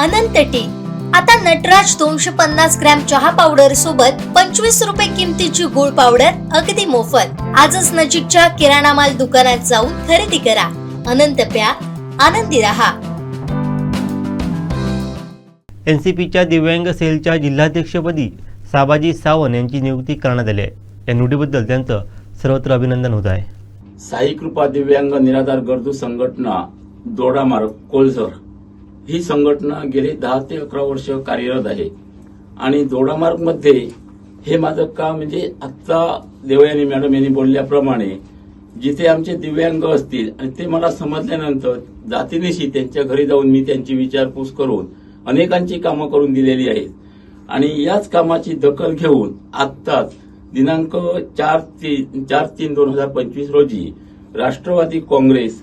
अनंत T. आता नटराज दोनशे पन्नास ग्रॅम चहा पावडर सोबत पंचवीस रुपये किमतीची गुळ पावडर अगदी मोफत. आजच नजीकच्या किराणा माल दुकानात जाऊन खरेदी करा. अनंत प्या. आनंदी रहा. एन सी पीच्या दिव्यांग सेलच्या जिल्हाध्यक्षपदी साबाजी सावंत यांची नियुक्ती करण्यात आली आहे. या निवडीबद्दल त्यांचं सर्वत्र अभिनंदन होत आहे. साई कृपा दिव्यांग निराधार गरजू संघटना दोडामार्ग कोलसर ही संघटना गेली दहा ते अकरा वर्ष कार्यरत आहे. आणि दोडामार्गमध्ये हे माझं काम म्हणजे आत्ता देवयानी मॅडम यांनी बोलल्याप्रमाणे जिथे आमचे दिव्यांग असतील आणि ते मला समजल्यानंतर जातीनिशी त्यांच्या घरी जाऊन मी त्यांची विचारपूस करून अनेकांची कामं करून दिलेली आहेत. आणि याच कामाची दखल घेऊन आत्ताच दिनांक चार तीन चार तीन दोन हजार पंचवीस रोजी राष्ट्रवादी काँग्रेस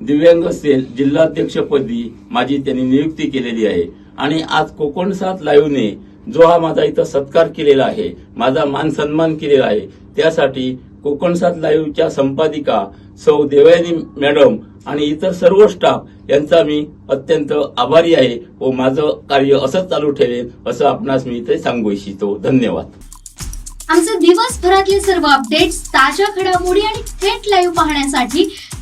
दिव्यांग सेल जिल्हाध्यक्षपदी माझी त्यांनी नियुक्ती केलेली आहे. आणि आज कोकण सात लाईव्हने जो हा माझा इथं सत्कार केलेला आहे माझा मान सन्मान केलेला आहे त्यासाठी कोकण सात लाईव्हच्या संपादिका सौ देवयानी मॅडम आणि इतर सर्व स्टाफ यांचा मी अत्यंत आभारी आहे व माझं कार्य असंच चालू ठेवेल असं आपणास मी इथे सांगू इच्छितो. धन्यवाद. आमचे दिवसभरातले सर्व अपडेट्स ताज्या घडामोडी आणि थेट लाईव्ह पाहण्यासाठी